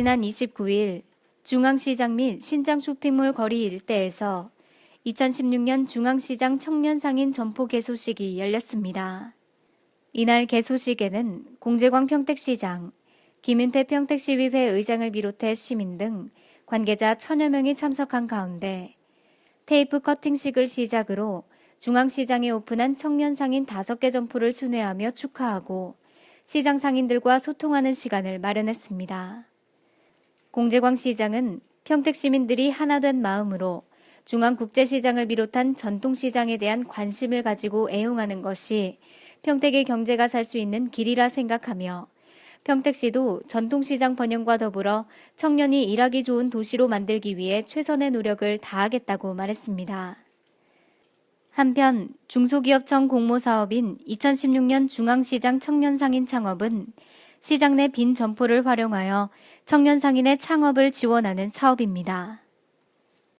지난 29일 중앙시장 및 신장 쇼핑몰 거리 일대에서 2016년 중앙시장 청년상인 점포 개소식이 열렸습니다. 이날 개소식에는 공재광 평택시장, 김윤태 평택시의회 의장을 비롯해 시민 등 관계자 천여 명이 참석한 가운데 테이프 커팅식을 시작으로 중앙시장에 오픈한 청년 상인 5개 점포를 순회하며 축하하고 시장 상인들과 소통하는 시간을 마련했습니다. 공재광 시장은 평택 시민들이 하나 된 마음으로 중앙국제시장을 비롯한 전통시장에 대한 관심을 가지고 애용하는 것이 평택의 경제가 살 수 있는 길이라 생각하며 평택시도 전통시장 번영과 더불어 청년이 일하기 좋은 도시로 만들기 위해 최선의 노력을 다하겠다고 말했습니다. 한편 중소기업청 공모 사업인 2016년 중앙시장 청년상인 창업은 시장 내 빈 점포를 활용하여 청년 상인의 창업을 지원하는 사업입니다.